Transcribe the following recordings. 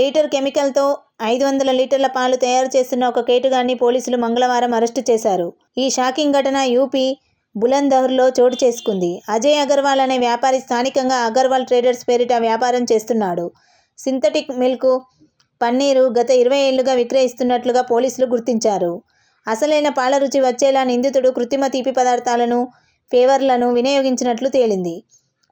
Litre కెమికల్తో ఐదు వందల లీటర్ల పాలు తయారు చేస్తున్న ఒక కేటుగాన్ని పోలీసులు మంగళవారం అరెస్టు చేశారు. ఈ షాకింగ్ ఘటన యూపీ బులందహర్లో చోటు చేసుకుంది. అజయ్ అగర్వాల్ అనే వ్యాపారి స్థానికంగా అగర్వాల్ ట్రేడర్స్ పేరిట వ్యాపారం చేస్తున్నాడు. సింథటిక్ మిల్క్ పన్నీరు గత ఇరవై ఏళ్ళుగా విక్రయిస్తున్నట్లుగా పోలీసులు గుర్తించారు. అసలైన పాల రుచి వచ్చేలా నిందితుడు కృత్రిమ తీపి పదార్థాలను ఫేవర్లను వినియోగించినట్లు తేలింది.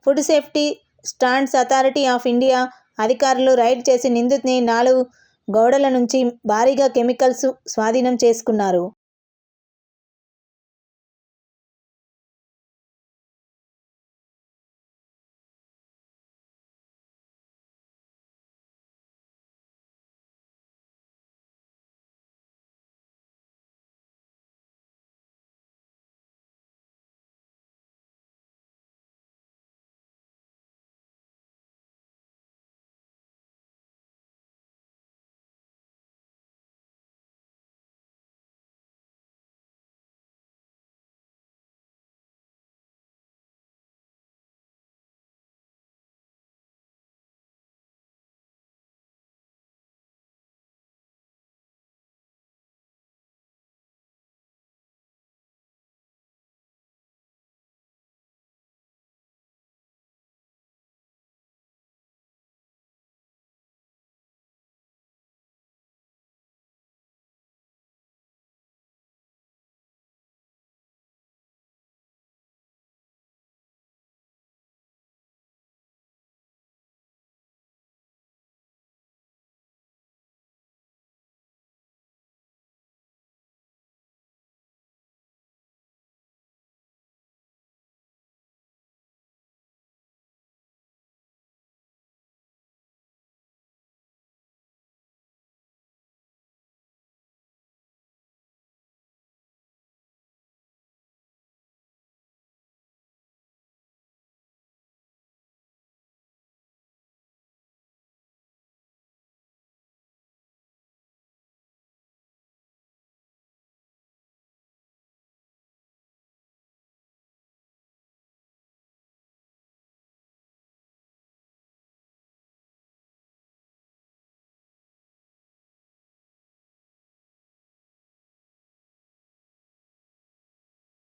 Food safety standards authority of India అధికారులు రైడ్ చేసి నిందితుని నాలుగు గోడల నుంచి భారీగా కెమికల్స్ స్వాధీనం చేసుకున్నారు.